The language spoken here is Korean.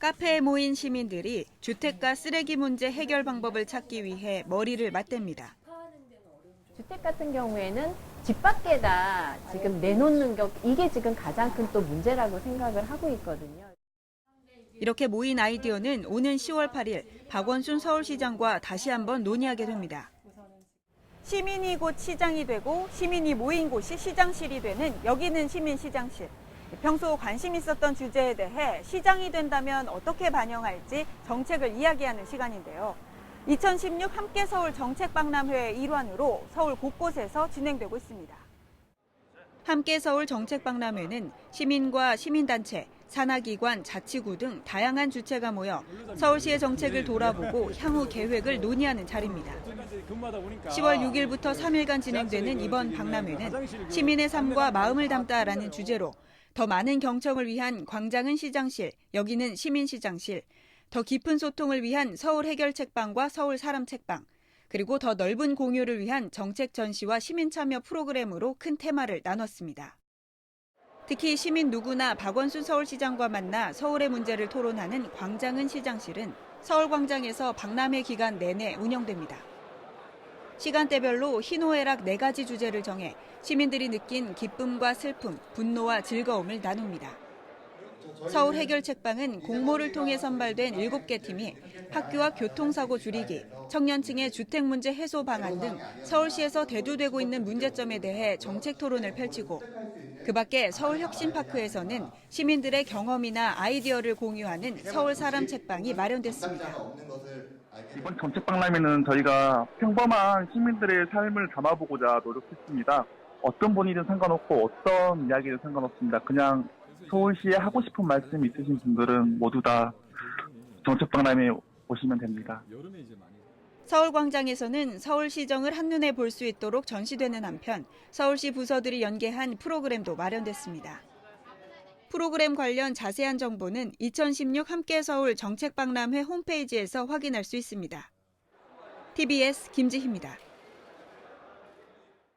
카페에 모인 시민들이 주택가 쓰레기 문제 해결 방법을 찾기 위해 머리를 맞댑니다. 주택 같은 경우에는 집 밖에다 지금 내놓는 것 이게 지금 가장 큰 또 문제라고 생각을 하고 있거든요. 이렇게 모인 아이디어는 오는 10월 8일 박원순 서울시장과 다시 한번 논의하게 됩니다. 시민이 곧 시장이 되고 시민이 모인 곳이 시장실이 되는 여기는 시민시장실. 평소 관심 있었던 주제에 대해 시장이 된다면 어떻게 반영할지 정책을 이야기하는 시간인데요. 2016 함께 서울 정책 박람회의 일환으로 서울 곳곳에서 진행되고 있습니다. 함께 서울 정책 박람회는 시민과 시민단체, 산하기관, 자치구 등 다양한 주체가 모여 서울시의 정책을 돌아보고 향후 계획을 논의하는 자리입니다. 10월 6일부터 3일간 진행되는 이번 박람회는 시민의 삶과 마음을 담다라는 주제로 더 많은 경청을 위한 광장은 시장실, 여기는 시민시장실, 더 깊은 소통을 위한 서울 해결 책방과 서울 사람 책방, 그리고 더 넓은 공유를 위한 정책 전시와 시민 참여 프로그램으로 큰 테마를 나눴습니다. 특히 시민 누구나 박원순 서울시장과 만나 서울의 문제를 토론하는 광장은 시장실은 서울광장에서 박람회 기간 내내 운영됩니다. 시간대별로 희노애락 네 가지 주제를 정해 시민들이 느낀 기쁨과 슬픔, 분노와 즐거움을 나눕니다. 서울 해결 책방은 공모를 통해 선발된 7개 팀이 학교와 교통사고 줄이기, 청년층의 주택 문제 해소 방안 등 서울시에서 대두되고 있는 문제점에 대해 정책 토론을 펼치고 그 밖에 서울혁신파크에서는 시민들의 경험이나 아이디어를 공유하는 서울 사람 책방이 마련됐습니다. 이번 정책 박람회는 저희가 평범한 시민들의 삶을 담아보고자 노력했습니다. 어떤 분이든 상관없고 어떤 이야기든 상관없습니다. 그냥 서울시에 하고 싶은 말씀 있으신 분들은 모두 다 정책 박람회에 오시면 됩니다. 서울광장에서는 서울시정을 한눈에 볼 수 있도록 전시되는 한편 서울시 부서들이 연계한 프로그램도 마련됐습니다. 프로그램 관련 자세한 정보는 2016 함께 서울 정책박람회 홈페이지에서 확인할 수 있습니다. TBS 김지희입니다.